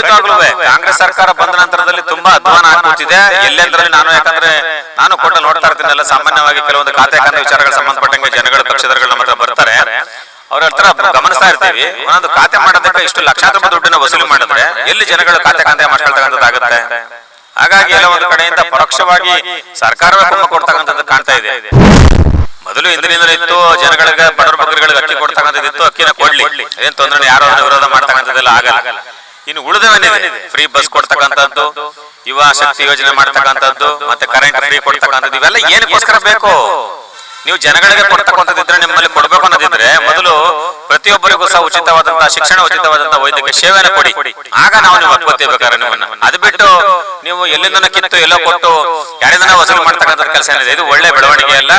ಖಂಡಿತವಾಗ್ಲೂ ಕಾಂಗ್ರೆಸ್ ಸರ್ಕಾರ ಬಂದ ನಂತರದಲ್ಲಿ ತುಂಬಾ ಅಧ್ವಾನ ಆಗುತ್ತಿದೆ ಎಲ್ಲೆಂದ್ರಲ್ಲಿ ನಾನು, ಯಾಕಂದ್ರೆ ನಾನು ಕೂಡ ನೋಡ್ತಾ ಇರ್ತೀನಲ್ಲ, ಸಾಮಾನ್ಯವಾಗಿ ಕೆಲವೊಂದು ಖಾತೆ ಖಾತೆ ವಿಚಾರಗಳ ಸಂಬಂಧಪಟ್ಟಂಗೆ ಜನಗಳು ಪಕ್ಷದವರುಗಳು ನಮ್ಮ ಹತ್ರ ಬರ್ತಾರೆ. ಅವ್ರ ಹತ್ರ ಗಮನಿಸ್ತಾ ಇರ್ತೀವಿ. ಒಂದೊಂದು ಖಾತೆ ಮಾಡೋದಕ್ಕೆ ಇಷ್ಟು ಲಕ್ಷಾಂತರ ರೂಪಾಯಿ ದುಡ್ಡನ್ನ ವಸೂಲಿ ಮಾಡಿದ್ರೆ ಎಲ್ಲಿ ಜನಗಳು ಖಾತೆ ಖಾತೆ ಮಾಡ್ಕೊಳ್ತಕ್ಕಂಥದ್ದಾಗುತ್ತೆ ಹಾಗಾಗಿ ಎಲ್ಲ ಒಂದು ಕಡೆಯಿಂದ ಪರೋಕ್ಷವಾಗಿ ಸರ್ಕಾರವೇ ಕುಂಭ ಕೊಡ್ತಕ್ಕಂಥದ್ದು ಕಾಣ್ತಾ ಇದೆ. ಮೊದಲು ಇಂದಿನಿಂದ ಇತ್ತು, ಜನಗಳಿಗೆ, ಬಡವರ ಬಗ್ಗರಿಗೆ ಅಕ್ಕಿ ಕೊಡ್ತಕ್ಕಂಥದ್ದು ಇತ್ತು ಅಕ್ಕಿನ ಕೊಡ್ಲಿ. ಏನ್ ತೊಂದ್ರೆ ಯಾರು ವಿರೋಧ ಮಾಡ್ತಕ್ಕಂಥದ್ದೆಲ್ಲ ಆಗಲ್ಲ. ಇನ್ನು ಉಳಿದವೇನಿದೆ. ಫ್ರೀ ಬಸ್ ಕೊಡ್ತಕ್ಕಂಥದ್ದು, ಯುವ ಶಕ್ತಿ ಯೋಜನೆ ಮಾಡ್ತಕ್ಕಂಥದ್ದು, ಮತ್ತೆ ಕರೆಂಟ್ ಫ್ರೀ ಕೊಡ್ತಕ್ಕಂಥದ್ದು, ಇವೆಲ್ಲ ಏನಕ್ಕೋಸ್ಕರ ಬೇಕು? ನೀವು ಜನಗಳಿಗೆ ಕೊಡ್ತಕ್ಕಂಥದ್ದಿದ್ರೆ ನಿಮ್ಮಲ್ಲಿ ಕೊಡ್ಬೇಕು ಅನ್ನೋದಿದ್ರೆ ಮೊದಲು ಪ್ರತಿಯೊಬ್ಬರಿಗೂ ಸಹ ಉಚಿತವಾದಂತಹ ಶಿಕ್ಷಣ, ಉಚಿತವಾದಂತಹ ವೈದ್ಯಕೀಯ ಸೇವೆಯನ್ನು ಕೊಡಿ. ಆಗ ನಾವು ಒಪ್ಕೋತೀವಿ ಬೇಕಾದ್ರೆ ನಿಮ್ಮನ್ನ. ಅದು ಬಿಟ್ಟು ನೀವು ಎಲ್ಲಿಂದನ ಕಿತ್ತು ಎಲ್ಲೋ ಕೊಟ್ಟು ಯಾರಿಂದನ ವಸೂಲಿ ಮಾಡ್ತಕ್ಕಂಥ ಕೆಲಸ ಏನಿದೆ, ಇದು ಒಳ್ಳೆ ಬೆಳವಣಿಗೆ ಅಲ್ಲ.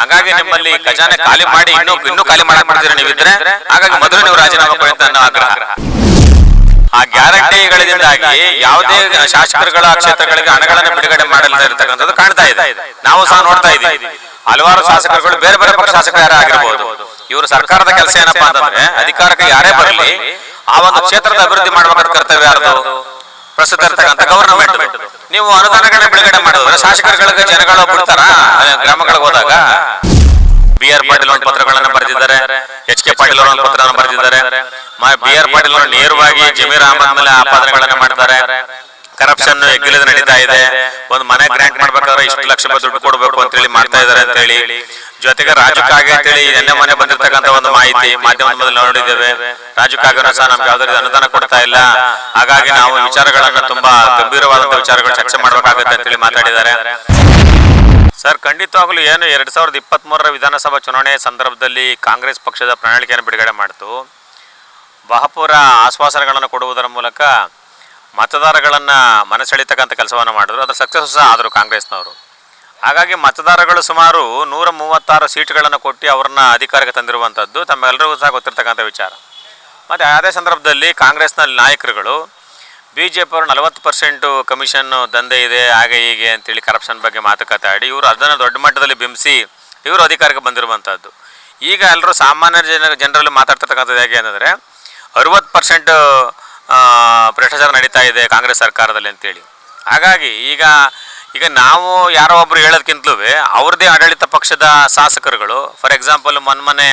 ಹಾಗಾಗಿ ನಿಮ್ಮಲ್ಲಿ ಖಜಾನೆ ಖಾಲಿ ಮಾಡಿ, ಇನ್ನೂ ಇನ್ನೂ ಖಾಲಿ ಮಾಡ್ತೀರಾ ನೀವಿದ್ರೆ, ಹಾಗಾಗಿ ಮೊದಲು ನೀವು ರಾಜೀನಾಮೆ ಕೊಡಿ ಅಂತ ಆಗ್ರಹ. ಗ್ಯಾರಂಟಿಗಳಿಂದಾಗಿ ಯಾವುದೇ ಶಾಸಕರುಗಳ ಕ್ಷೇತ್ರಗಳಿಗೆ ಹಣಗಳನ್ನು ಬಿಡುಗಡೆ ಮಾಡಲಿದೆ ಇರತಕ್ಕಂಥದ್ದು ಕಾಣ್ತಾ ಇದೆ. ನಾವು ಸಹ ನೋಡ್ತಾ ಇದ್ದೀವಿ ಹಲವಾರು ಶಾಸಕರುಗಳು ಬೇರೆ ಬೇರೆ ಪಕ್ಷ ಶಾಸಕರು ಯಾರೇ ಆಗಿರ್ಬೋದು. ಇವರು ಸರ್ಕಾರದ ಕೆಲಸ ಏನಪ್ಪಾ ಅಂತಂದ್ರೆ ಅಧಿಕಾರಕ್ಕೆ ಯಾರೇ ಬರಲಿ ಆ ಒಂದು ಕ್ಷೇತ್ರದ ಅಭಿವೃದ್ಧಿ ಮಾಡಬೇಕಾದ ಕರ್ತವ್ಯ ಯಾರ್ದು? ಪ್ರಸ್ತುತ ಇರ್ತಕ್ಕಂಥ ಗವರ್ನಮೆಂಟ್ ನೀವು ಅನುದಾನಗಳನ್ನ ಬಿಡುಗಡೆ ಮಾಡಿದ್ರೆ ಶಾಸಕರುಗಳಿಗೆ ಜನಗಳು ಬಿಡ್ತಾರ ಗ್ರಾಮಗಳಿಗೆ ಹೋದಾಗ ಬಿ ಆರ್ ಪಾಟೀಲ್ ಒಂದು ಪತ್ರಗಳನ್ನು ಬರೆದಿದ್ದಾರೆ ಎಚ್ ಕೆ ಪಾಟೀಲ್ ಅವರು ಬರೆದಿದ್ದಾರೆ ಬಿ ಆರ್ ಪಾಟೀಲ್ ನೇರವಾಗಿ ಜಮೀರ್ ಅಹಮದ್ ಮೇಲೆ ಆಪಾದನೆಗಳನ್ನ ಮಾಡ್ತಾರೆ. ಕರಪ್ಷನ್ ಎಗ್ಗಿಲದ ನಡೀತಾ ಇದೆ. ಒಂದು ಮನೆ ಗ್ರಾಂಟ್ ಮಾಡ್ಬೇಕಾದ್ರೆ ಇಷ್ಟು ಲಕ್ಷ ರೂಪಾಯಿ ದುಡ್ಡು ಕೊಡಬೇಕು ಅಂತ ಹೇಳಿ ಮಾಡ್ತಾ ಇದಾರೆ ಅಂತ ಹೇಳಿ. ಜೊತೆಗೆ ರಾಜು ಕಾಗೆ ಅಂತ ಹೇಳಿ ನಿನ್ನೆ ಮನೆ ಬಂದಿರತಕ್ಕಂತ ಒಂದು ಮಾಹಿತಿ ಮಾಧ್ಯಮದ ನೋಡಿದ್ದೇವೆ. ರಾಜು ಕಾಗೆನ ಸಹ ನಮ್ಗೆ ಯಾವ್ದೇ ಅನುದಾನ ಕೊಡ್ತಾ ಇಲ್ಲ. ಹಾಗಾಗಿ ನಾವು ವಿಚಾರಗಳನ್ನ ತುಂಬಾ ಗಂಭೀರವಾದಂತ ವಿಚಾರಗಳು ಚರ್ಚೆ ಮಾಡಬೇಕಾಗುತ್ತೆ ಅಂತ ಹೇಳಿ ಮಾತಾಡಿದ್ದಾರೆ. ಸರ್, ಖಂಡಿತವಾಗ್ಲೂ ಏನು ಎರಡ್ ಸಾವಿರದ ಇಪ್ಪತ್ತ್ ಮೂರರ ವಿಧಾನಸಭಾ ಚುನಾವಣೆ ಸಂದರ್ಭದಲ್ಲಿ ಕಾಂಗ್ರೆಸ್ ಪಕ್ಷದ ಪ್ರಣಾಳಿಕೆಯನ್ನು ಬಿಡುಗಡೆ ಮಾಡಿತು. ಬಹಪೂರ ಆಶ್ವಾಸನೆಗಳನ್ನು ಕೊಡುವುದರ ಮೂಲಕ ಮತದಾರಗಳನ್ನು ಮನಸೆಳಿತಕ್ಕಂಥ ಕೆಲಸವನ್ನು ಮಾಡಿದ್ರು. ಅದರ ಸಕ್ಸಸ್ ಸಹ ಆದರು ಕಾಂಗ್ರೆಸ್ನವರು. ಹಾಗಾಗಿ ಮತದಾರಗಳು ಸುಮಾರು ನೂರ ಮೂವತ್ತಾರು ಸೀಟ್ಗಳನ್ನು ಕೊಟ್ಟು ಅವ್ರನ್ನ ಅಧಿಕಾರಕ್ಕೆ ತಂದಿರುವಂಥದ್ದು ತಮ್ಮೆಲ್ಲರಿಗೂ ಸಹ ಗೊತ್ತಿರ್ತಕ್ಕಂಥ ವಿಚಾರ. ಮತ್ತು ಅದೇ ಸಂದರ್ಭದಲ್ಲಿ ಕಾಂಗ್ರೆಸ್ನ ನಾಯಕರುಗಳು ಬಿ ಜೆ ಪಿಯವರು ನಲವತ್ತು ಪರ್ಸೆಂಟು ಕಮಿಷನ್ನು ದಂಧೆ ಇದೆ, ಹಾಗೆ ಹೀಗೆ ಅಂತೇಳಿ ಕರಪ್ಷನ್ ಬಗ್ಗೆ ಮಾತುಕತೆ ಆಡಿ ಇವರು ಅದನ್ನು ದೊಡ್ಡ ಮಟ್ಟದಲ್ಲಿ ಬಿಂಬಿಸಿ ಇವರು ಅಧಿಕಾರಕ್ಕೆ ಬಂದಿರುವಂಥದ್ದು ಈಗ ಎಲ್ಲರೂ ಸಾಮಾನ್ಯ ಜನ, ಜನರಲ್ಲಿ ಮಾತಾಡ್ತಿರ್ತಕ್ಕಂಥದ್ದು ಹೇಗೆ ಅಂತಂದರೆ, ಅರುವತ್ತು ಪರ್ಸೆಂಟ್ ಭ್ರಷ್ಟಾಚಾರ ನಡೀತಾ ಇದೆ ಕಾಂಗ್ರೆಸ್ ಸರ್ಕಾರದಲ್ಲಿ ಅಂತೇಳಿ. ಹಾಗಾಗಿ ಈಗ ಈಗ ನಾವು ಯಾರೋ ಒಬ್ರು ಹೇಳೋದಕ್ಕಿಂತಲೂ ಅವ್ರದ್ದೇ ಆಡಳಿತ ಪಕ್ಷದ ಶಾಸಕರುಗಳು, ಫಾರ್ ಎಕ್ಸಾಂಪಲ್ ಮೊನ್ನೆ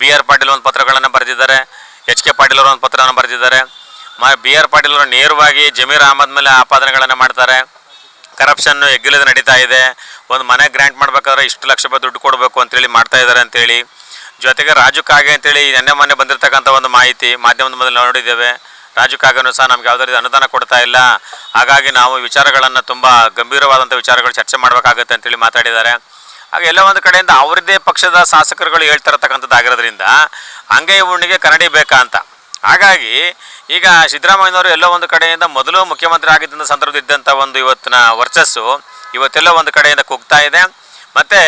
ಬಿ ಆರ್ ಪಾಟೀಲ್ ಒಂದು ಪತ್ರಗಳನ್ನು ಬರೆದಿದ್ದಾರೆ, ಎಚ್ ಕೆ ಪಾಟೀಲ್ ಅವರು ಒಂದು ಪತ್ರವನ್ನು ಬರೆದಿದ್ದಾರೆ. ಮ, ಬಿ ಆರ್ ಪಾಟೀಲ್ ಅವರು ನೇರವಾಗಿ ಜಮೀರ್ ಅಹಮದ್ ಮೇಲೆ ಆಪಾದನೆಗಳನ್ನು ಮಾಡ್ತಾರೆ. ಕರಪ್ಷನ್ ಎಗ್ಗಿಲ್ಲದೆ ನಡೀತಾ ಇದೆ. ಒಂದು ಮನೆ ಗ್ರ್ಯಾಂಟ್ ಮಾಡ್ಬೇಕಾದ್ರೆ ಇಷ್ಟು ಲಕ್ಷ ರೂಪಾಯಿ ದುಡ್ಡು ಕೊಡಬೇಕು ಅಂತೇಳಿ ಮಾಡ್ತಾ ಇದ್ದಾರೆ ಅಂತೇಳಿ. ಜೊತೆಗೆ ರಾಜು ಕಾಗೆ ಅಂತೇಳಿ ನೆನ್ನೆ ಮೊನ್ನೆ ಬಂದಿರತಕ್ಕಂಥ ಒಂದು ಮಾಹಿತಿ ಮಾಧ್ಯಮದ ಮೊದಲು ನೋಡಿದ್ದೇವೆ. ರಾಜು ಕಾಗೆನೂ ಸಹ ನಮ್ಗೆ ಯಾವುದೇ ರೀತಿ ಅನುದಾನ ಕೊಡ್ತಾ ಇಲ್ಲ. ಹಾಗಾಗಿ ನಾವು ವಿಚಾರಗಳನ್ನು ತುಂಬ ಗಂಭೀರವಾದಂಥ ವಿಚಾರಗಳು ಚರ್ಚೆ ಮಾಡಬೇಕಾಗುತ್ತೆ ಅಂತೇಳಿ ಮಾತಾಡಿದ್ದಾರೆ. ಹಾಗೆ ಎಲ್ಲ ಒಂದು ಕಡೆಯಿಂದ ಅವರದೇ ಪಕ್ಷದ ಶಾಸಕರುಗಳು ಹೇಳ್ತಿರತಕ್ಕಂಥದ್ದಾಗಿರೋದ್ರಿಂದ ಅಂಗೈ ಉಣ್ಣಿಗೆ ಕನ್ನಡಿ ಬೇಕಾ ಅಂತ. ಹಾಗಾಗಿ ಈಗ ಸಿದ್ದರಾಮಯ್ಯನವರು ಎಲ್ಲೋ ಒಂದು ಕಡೆಯಿಂದ ಮೊದಲು ಮುಖ್ಯಮಂತ್ರಿ ಆಗಿದ್ದಂಥ ಸಂದರ್ಭದಲ್ಲಿ ಇದ್ದಂಥ ಒಂದು ಇವತ್ತಿನ ವರ್ಚಸ್ಸು ಇವತ್ತೆಲ್ಲ ಒಂದು ಕಡೆಯಿಂದ ಕುಗ್ತಾ ಇದೆ. ಮತ್ತು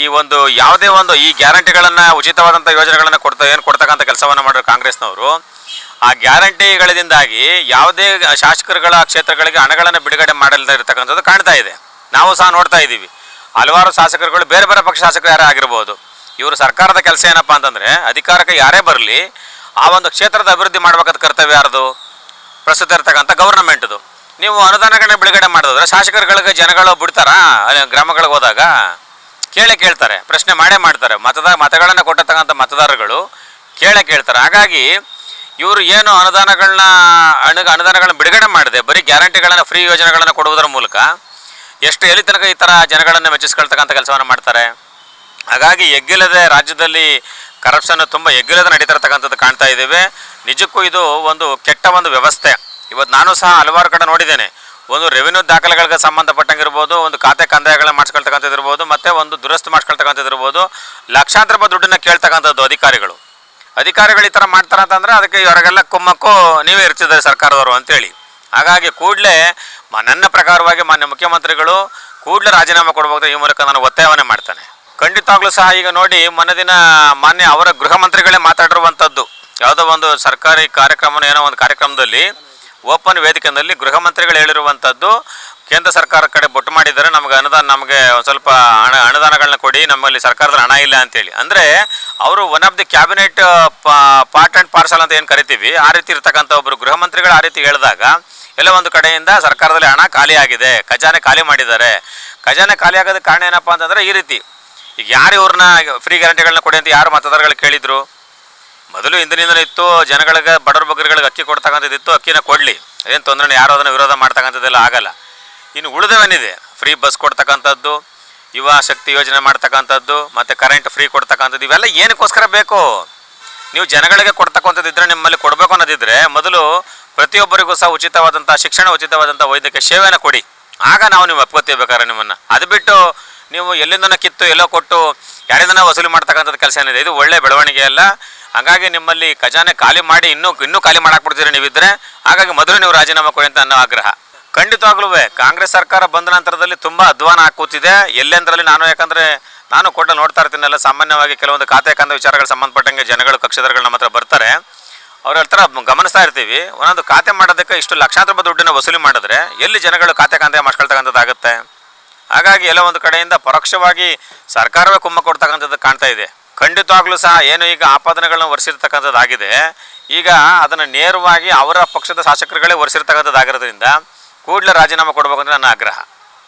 ಈ ಒಂದು ಯಾವುದೇ ಒಂದು ಈ ಗ್ಯಾರಂಟಿಗಳನ್ನು ಉಚಿತವಾದಂಥ ಯೋಜನೆಗಳನ್ನು ಕೊಡ್ತಾ ಏನು ಕೊಡ್ತಕ್ಕಂಥ ಕೆಲಸವನ್ನು ಮಾಡಿರೋ ಕಾಂಗ್ರೆಸ್ನವರು ಆ ಗ್ಯಾರಂಟಿಗಳಿಂದಾಗಿ ಯಾವುದೇ ಶಾಸಕರುಗಳ ಕ್ಷೇತ್ರಗಳಿಗೆ ಹಣಗಳನ್ನು ಬಿಡುಗಡೆ ಮಾಡಲ್ದೇ ಇರತಕ್ಕಂಥದ್ದು ಕಾಣ್ತಾ ಇದೆ. ನಾವು ಸಹ ನೋಡ್ತಾ ಇದ್ದೀವಿ. ಹಲವಾರು ಶಾಸಕರುಗಳು, ಬೇರೆ ಬೇರೆ ಪಕ್ಷ ಶಾಸಕರು ಯಾರೇ ಆಗಿರ್ಬೋದು, ಇವರು ಸರ್ಕಾರದ ಕೆಲಸ ಏನಪ್ಪ ಅಂತಂದರೆ ಅಧಿಕಾರಕ್ಕೆ ಯಾರೇ ಬರಲಿ, ಆ ಒಂದು ಕ್ಷೇತ್ರದ ಅಭಿವೃದ್ಧಿ ಮಾಡಬೇಕಾದ ಕರ್ತವ್ಯ ಯಾರ್ದು? ಪ್ರಸ್ತುತ ಇರ್ತಕ್ಕಂಥ ಗೌರ್ಮೆಂಟ್ದು ನೀವು ಅನುದಾನಗಳನ್ನ ಬಿಡುಗಡೆ ಮಾಡಿದ್ರೆ ಶಾಸಕರುಗಳಿಗೆ ಜನಗಳು ಬಿಡ್ತಾರಾ? ಗ್ರಾಮಗಳಿಗೆ ಹೋದಾಗ? ಕೇಳಿ ಕೇಳ್ತಾರೆ, ಪ್ರಶ್ನೆ ಮಾಡೇ ಮಾಡ್ತಾರೆ. ಮತದ ಮತಗಳನ್ನು ಕೊಟ್ಟತಕ್ಕಂಥ ಮತದಾರಗಳು ಕೇಳೇ ಕೇಳ್ತಾರೆ. ಹಾಗಾಗಿ ಇವರು ಏನು ಅನುದಾನಗಳನ್ನ ಅಣ, ಅನುದಾನಗಳನ್ನ ಬಿಡುಗಡೆ ಮಾಡಿದೆ, ಬರೀ ಗ್ಯಾರಂಟಿಗಳನ್ನು, ಫ್ರೀ ಯೋಜನೆಗಳನ್ನು ಕೊಡುವುದರ ಮೂಲಕ ಎಷ್ಟು ಎಲ್ಲಿ ತನಕ ಈ ಥರ ಜನಗಳನ್ನು ಮೆಚ್ಚಿಸ್ಕೊಳ್ತಕ್ಕಂಥ ಕೆಲಸವನ್ನು ಮಾಡ್ತಾರೆ. ಹಾಗಾಗಿ ಎಗ್ಗಿಲ್ಲದೆ ರಾಜ್ಯದಲ್ಲಿ ಕರಪ್ಷನ್ ತುಂಬ ಎಗ್ಗಿಲ್ಲದೆ ನಡೀತಿರತಕ್ಕಂಥದ್ದು ಕಾಣ್ತಾ ಇದ್ದೇವೆ ನಿಜಕ್ಕೂ ಇದು ಒಂದು ಕೆಟ್ಟ ಒಂದು ವ್ಯವಸ್ಥೆ. ಇವತ್ತು ನಾನು ಸಹ ಹಲವಾರು ಕಡೆ ನೋಡಿದ್ದೇನೆ. ಒಂದು ರೆವಿನ್ಯೂ ದಾಖಲೆಗಳಿಗೆ ಸಂಬಂಧಪಟ್ಟಂಗೆ ಇರ್ಬೋದು, ಒಂದು ಖಾತೆ ಕಂದಾಯಗಳನ್ನ ಮಾಡಿಸ್ಕೊಳ್ತಕ್ಕಂಥದ್ದು ಇರ್ಬೋದು, ಮತ್ತು ಒಂದು ದುರಸ್ತಿ ಮಾಡಿಸ್ಕೊಳ್ತಕ್ಕಂಥದ್ದು ಇರ್ಬೋದು, ಲಕ್ಷಾಂತರ ರೂಪಾಯಿ ದುಡ್ಡನ್ನು ಕೇಳ್ತಕ್ಕಂಥದ್ದು ಅಧಿಕಾರಿಗಳು. ಅಧಿಕಾರಿಗಳು ಈ ಥರ ಮಾಡ್ತಾರೆ ಅಂತಂದರೆ ಅದಕ್ಕೆ ಇವರಿಗೆಲ್ಲ ಕುಮ್ಮಕ್ಕು ನೀವೇ ಇರ್ತಿದ್ದಾರೆ ಸರ್ಕಾರದವರು ಅಂತೇಳಿ. ಹಾಗಾಗಿ ಕೂಡಲೇ ನನ್ನ ಪ್ರಕಾರವಾಗಿ ಮಾನ್ಯ ಮುಖ್ಯಮಂತ್ರಿಗಳು ಕೂಡಲೇ ರಾಜೀನಾಮೆ ಕೊಡಬಹುದು ಈ ಮೂಲಕ ನಾನು ಒತ್ತಾಯವನ್ನು ಮಾಡ್ತಾನೆ. ಖಂಡಿತವಾಗ್ಲೂ ಸಹ ಈಗ ನೋಡಿ ಮೊನ್ನೆ ದಿನ ಮಾನ್ಯ ಅವರ ಗೃಹ ಮಂತ್ರಿಗಳೇ ಮಾತಾಡಿರುವಂಥದ್ದು. ಯಾವುದೋ ಒಂದು ಸರ್ಕಾರಿ ಕಾರ್ಯಕ್ರಮನ ಏನೋ ಒಂದು ಕಾರ್ಯಕ್ರಮದಲ್ಲಿ ಓಪನ್ ವೇದಿಕೆಯಲ್ಲಿ ಗೃಹ ಮಂತ್ರಿಗಳು ಹೇಳಿರುವಂಥದ್ದು. ಕೇಂದ್ರ ಸರ್ಕಾರ ಕಡೆ ಬೊಟ್ಟು ಮಾಡಿದರೆ ನಮ್ಗೆ ಅನುದಾನ, ನಮಗೆ ಒಂದು ಸ್ವಲ್ಪ ಹಣ ಅನುದಾನಗಳನ್ನ ಕೊಡಿ, ನಮ್ಮಲ್ಲಿ ಸರ್ಕಾರದಲ್ಲಿ ಹಣ ಇಲ್ಲ ಅಂತೇಳಿ. ಅಂದರೆ ಅವರು one of the cabinet part and parcel ಅಂತ ಏನು ಕರಿತೀವಿ, ಆ ರೀತಿ ಇರ್ತಕ್ಕಂಥ ಒಬ್ಬರು ಗೃಹ ಮಂತ್ರಿಗಳು ಆ ರೀತಿ ಹೇಳಿದಾಗ, ಎಲ್ಲ ಒಂದು ಕಡೆಯಿಂದ ಸರ್ಕಾರದಲ್ಲಿ ಹಣ ಖಾಲಿ ಆಗಿದೆ, ಖಜಾನೆ ಖಾಲಿ ಮಾಡಿದ್ದಾರೆ. ಖಜಾನೆ ಖಾಲಿ ಆಗೋದಕ್ಕೆ ಕಾರಣ ಏನಪ್ಪ ಅಂತಂದರೆ ಈ ರೀತಿ. ಈಗ ಯಾರು ಇವ್ರನ್ನ ಫ್ರೀ ಗ್ಯಾರಂಟಿಗಳನ್ನ ಕೊಡಿ ಅಂತ ಯಾರು ಮತದಾರಗಳು ಕೇಳಿದರು? ಮೊದಲು ಹಿಂದಿನಿಂದಲೂ ಇತ್ತು, ಜನಗಳಿಗೆ ಬಡವರು ಬಗ್ಗರುಗಳಿಗೆ ಅಕ್ಕಿ ಕೊಡ್ತಕ್ಕಂಥದ್ದಿತ್ತು, ಅಕ್ಕಿನ ಕೊಡಲಿ. ಏನು ತೊಂದರೆ ಯಾರು ಅದನ್ನು ವಿರೋಧ ಮಾಡ್ತಕ್ಕಂಥದ್ದೆಲ್ಲ ಆಗಲ್ಲ. ಇನ್ನು ಉಳಿದವೇನಿದೆ? ಫ್ರೀ ಬಸ್ ಕೊಡ್ತಕ್ಕಂಥದ್ದು, ಯುವ ಶಕ್ತಿ ಯೋಜನೆ ಮಾಡ್ತಕ್ಕಂಥದ್ದು, ಮತ್ತು ಕರೆಂಟ್ ಫ್ರೀ ಕೊಡ್ತಕ್ಕಂಥದ್ದು, ಇವೆಲ್ಲ ಏನಕ್ಕೋಸ್ಕರ ಬೇಕು? ನೀವು ಜನಗಳಿಗೆ ಕೊಡ್ತಕ್ಕಂಥದ್ದಿದ್ರೆ ನಿಮ್ಮಲ್ಲಿ ಕೊಡಬೇಕು ಅನ್ನೋದಿದ್ರೆ ಮೊದಲು ಪ್ರತಿಯೊಬ್ಬರಿಗೂ ಸಹ ಉಚಿತವಾದಂಥ ಶಿಕ್ಷಣ ಉಚಿತವಾದಂಥ ವೈದ್ಯಕೀಯ ಸೇವೆಯನ್ನು ಕೊಡಿ. ಆಗ ನಾವು ನೀವು ಒಪ್ಕೋತೀವಿ ಬೇಕಾದ್ರೆ ನಿಮ್ಮನ್ನು. ಅದು ಬಿಟ್ಟು ನೀವು ಎಲ್ಲಿಂದನ ಕಿತ್ತು, ಎಲ್ಲೋ ಕೊಟ್ಟು, ಯಾರಿಂದನ ವಸೂಲಿ ಮಾಡ್ತಕ್ಕಂಥದ್ದು ಕೆಲಸ ಏನಿದೆ. ಇದು ಒಳ್ಳೆ ಬೆಳವಣಿಗೆ ಅಲ್ಲ. ಹಾಗಾಗಿ ನಿಮ್ಮಲ್ಲಿ ಖಜಾನೆ ಖಾಲಿ ಮಾಡಿ ಇನ್ನೂ ಇನ್ನೂ ಖಾಲಿ ಮಾಡಾಕ್ಬಿಡ್ತೀರಿ ನೀವಿದ್ದರೆ ಹಾಗಾಗಿ ಮೊದಲು ನೀವು ರಾಜೀನಾಮೆ ಕೊಡಿ ಅಂತ ಅನ್ನೋ ಆಗ್ರಹ. ಖಂಡಿತವಾಗ್ಲೂ ಕಾಂಗ್ರೆಸ್ ಸರ್ಕಾರ ಬಂದ ನಂತರದಲ್ಲಿ ತುಂಬ ಅಧ್ವಾನ ಹಾಕೂತಿದೆ ಎಲ್ಲೆಂದ್ರಲ್ಲಿ ನಾನು, ಯಾಕಂದ್ರೆ ನಾನು ಕೊಟ್ಟ ನೋಡ್ತಾ ಇರ್ತೀನಲ್ಲ, ಸಾಮಾನ್ಯವಾಗಿ ಕೆಲವೊಂದು ಖಾತೆ ಕಂದ ವಿಚಾರಗಳು ಸಂಬಂಧಪಟ್ಟಂಗೆ ಜನಗಳು, ಕಕ್ಷಿದಾರಗಳು ನಮ್ಮ ಹತ್ರ ಬರ್ತಾರೆ. ಅವ್ರ ಹತ್ರ ಗಮನಿಸ್ತಾ ಇರ್ತೀವಿ. ಒಂದೊಂದು ಖಾತೆ ಮಾಡೋದಕ್ಕೆ ಇಷ್ಟು ಲಕ್ಷಾಂತರ ರೂಪಾಯಿ ದುಡ್ಡನ್ನ ವಸೂಲಿ ಮಾಡಿದ್ರೆ ಎಲ್ಲಿ ಜನಗಳು ಖಾತೆ ಕಂತೆ ಮಾಡ್ಕೊಳ್ತಕ್ಕಂಥದ್ದಾಗುತ್ತೆ ಹಾಗಾಗಿ ಎಲ್ಲ ಒಂದು ಕಡೆಯಿಂದ ಪರೋಕ್ಷವಾಗಿ ಸರ್ಕಾರವೇ ಕುಮ್ಮ ಕೊಡ್ತಕ್ಕಂಥದ್ದು ಕಾಣ್ತಾ ಇದೆ. ಖಂಡಿತವಾಗ್ಲೂ ಸಹ ಏನು ಈಗ ಆಪಾದನೆಗಳನ್ನ ಒರೆಸಿರ್ತಕ್ಕಂಥದ್ದಾಗಿದೆ. ಈಗ ಅದನ್ನು ನೇರವಾಗಿ ಅವರ ಪಕ್ಷದ ಶಾಸಕರುಗಳೇ ಒರೆಸಿರ್ತಕ್ಕಂಥದ್ದಾಗಿರೋದ್ರಿಂದ ಕೂಡಲೇ ರಾಜೀನಾಮೆ ಕೊಡಬೇಕಂದ್ರೆ ನನ್ನ ಆಗ್ರಹ.